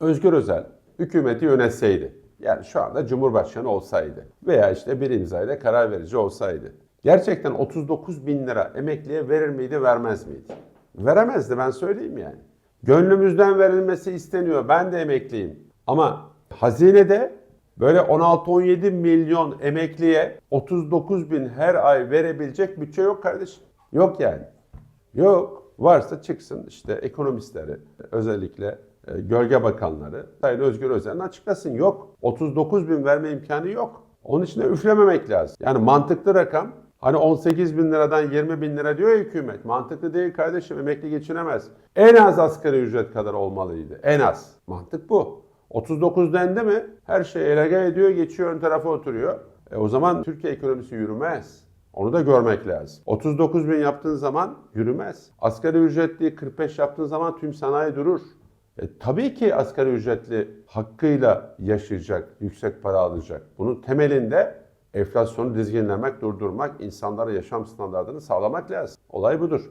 Özgür Özel hükümeti yönetseydi, yani şu anda Cumhurbaşkanı olsaydı veya işte bir imzayla karar verici olsaydı, gerçekten 39 bin lira emekliye verir miydi, vermez miydi? Veremezdi ben söyleyeyim yani. Gönlümüzden verilmesi isteniyor. Ben de emekliyim. Ama hazinede böyle 16-17 milyon emekliye 39 bin her ay verebilecek bütçe yok kardeşim. Yok yani. Yok. Varsa çıksın işte ekonomistleri özellikle gölge bakanları Sayın Özgür Özel'in açıklasın. Yok. 39 bin verme imkanı yok. Onun için de üflememek lazım. Yani mantıklı rakam Hani 18 bin liradan 20 bin lira diyor ya hükümet. Mantıklı değil kardeşim emekli geçinemez. En az asgari ücret kadar olmalıydı. En az. Mantık bu. 39 dendi mi her şey elege ediyor geçiyor ön tarafa oturuyor. E o zaman Türkiye ekonomisi yürümez. Onu da görmek lazım. 39 bin yaptığın zaman yürümez. Asgari ücretli 45 yaptığın zaman tüm sanayi durur. E, tabii ki asgari ücretli hakkıyla yaşayacak, yüksek para alacak. Bunun temelinde enflasyonu dizginlemek, durdurmak, insanlara yaşam standartını sağlamak lazım. Olay budur.